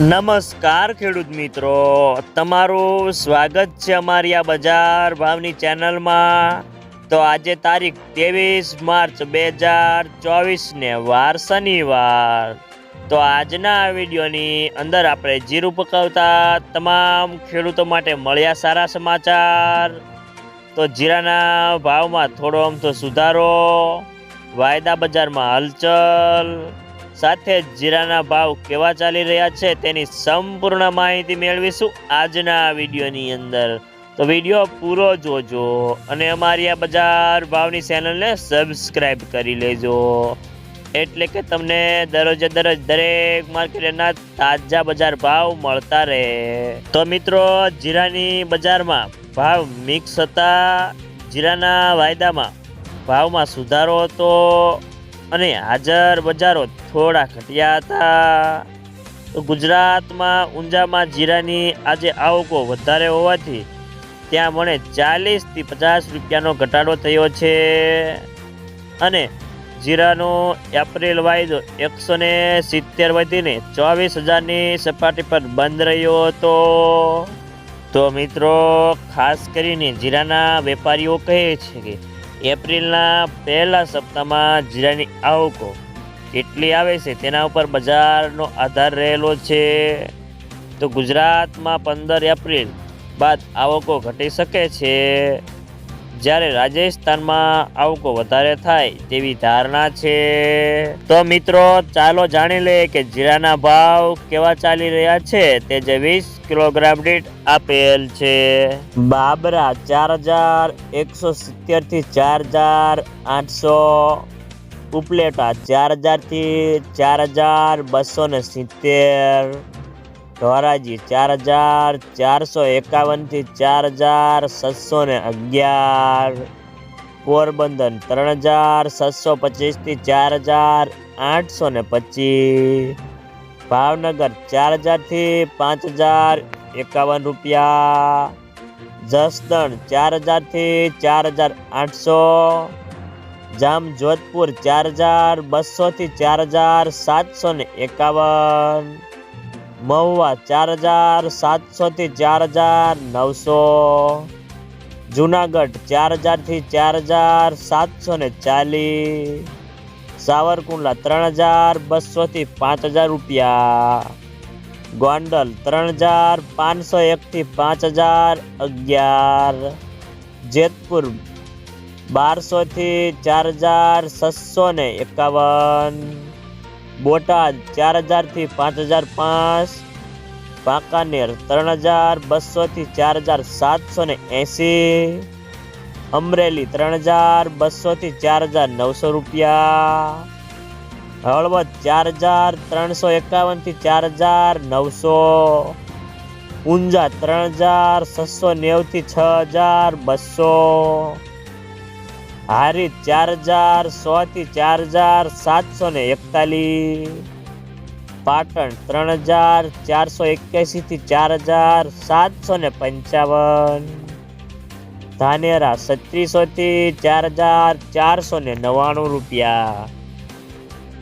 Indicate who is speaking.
Speaker 1: નમસ્કાર ખેડૂત મિત્રો. તમારું સ્વાગત છે અમારી આ બજાર ભાવની ચેનલમાં. તો આજે તારીખ ત્રેવીસ માર્ચ બે હજાર ચોવીસને વાર શનિવાર. તો આજના વિડીયોની અંદર આપણે જીરું પકાવતા તમામ ખેડૂતો માટે મળ્યા સારા સમાચાર. તો જીરાના ભાવમાં થોડો અમથો સુધારો, વાયદા બજારમાં હલચલ સાથે જીરાના ભાવ કેવા ચાલી રહ્યા છે તેની સંપૂર્ણ માહિતી મેળવીશું આજના વિડીયોની અંદર. તો વીડિયો પૂરો જોજો અને અમારી આ બજાર ભાવની ચેનલને સબસ્ક્રાઇબ કરી લેજો. એટલે કે તમને દરરોજે દરરોજ દરેક માર્કેટના તાજા બજાર ભાવ મળતા રહે. તો મિત્રો, જીરાની બજારમાં ભાવ મિક્સ હતા. જીરાના વાયદામાં ભાવમાં સુધારો હતો. અને હાજર બજારો થોડા ઘટ્યા હતા. ગુજરાતમાં ઊંઝામાં જીરાની આજે આવકો વધારે હોવાથી ત્યાં મને ચાલીસથી પચાસ રૂપિયાનો ઘટાડો થયો છે. અને જીરાનો એપ્રિલ વાયદો એકસો ને સિત્તેર વધીને ચોવીસ હજારની સપાટી પર બંધ રહ્યો હતો. તો મિત્રો, ખાસ કરીને જીરાના વેપારીઓ કહે છે કે એપ્રિલના પહેલા સપ્તાહમાં જીરાની આવકો કેટલી આવે છે, તેના ઉપર બજારનો આધાર રહેલો છે. તો ગુજરાતમાં પંદર એપ્રિલ બાદ આવકો ઘટી શકે છે. જ્યારે રાજસ્થાનમાં આવકો વધારે થાય તેવી ધારણા છે. તો મિત્રો, ચાલો જાણી લે કે જીરાના ભાવ કેવા ચાલી રહ્યા છે. તે જે વીસ કિલોગ્રામ દીઠ આપેલ છે. બાબરા ચાર હજાર એકસો સિત્તેરથી ચાર હજાર આઠસો. ઉપલેટા ચાર હજારથી ચાર હજાર બસો ને સિત્તેર. ધોરાજી ચાર હજાર ચારસો એકાવનથી ચાર હજાર છસો ને અગિયાર. પોરબંદર ત્રણ હજાર છસો પચીસથી ચાર હજાર આઠસો ને પચીસ. ભાવનગર ચાર હજારથી પાંચ હજાર એકાવન રૂપિયા. જસદણ ચાર હજારથી ચાર હજાર આઠસો. જામ જોધપુર ચાર હજાર બસોથી ચાર હજાર સાતસો ને એકાવન. મહુવા ચાર હજાર, સાતસોથી ચાર હજાર, નવસો. જુનાગઢ ચાર હજારથી ચાર હજાર સાતસો ને ચાલીસ. સાવરકુંડલા ત્રણ હજાર, બસોથી પાંચ હજાર રૂપિયા. ગોંડલ ત્રણ હજાર, પાંચસો એકથી પાંચ હજાર, અગિયાર. જેતપુર બારસોથી ચાર હજાર છસો ને એકાવન. બોટાદ ચાર હજારથી પાંચ હજાર પાંચ, વાંકાનેર ત્રણ હજાર બસોથી ચાર હજાર સાતસો ને એંસી, અમરેલી ત્રણ હજાર બસોથી ચાર હજાર નવસો રૂપિયા, હળવદ ચાર હજાર ત્રણસો એકાવનથી ચાર હજાર નવસો, ઊંઝા ત્રણ હજાર છસો નેવથી છ હજાર બસો હારીજ ચાર હજાર સો થી ચાર હજાર સાતસો ને એકતાલીસ. પાટણ ત્રણ હજાર ચારસો એક્યાસી થી ચાર હજાર સાતસો ને પંચાવન. ધાનેરા છત્રીસો થી ચાર હજાર ચારસો ને નવ્વાણું રૂપિયા.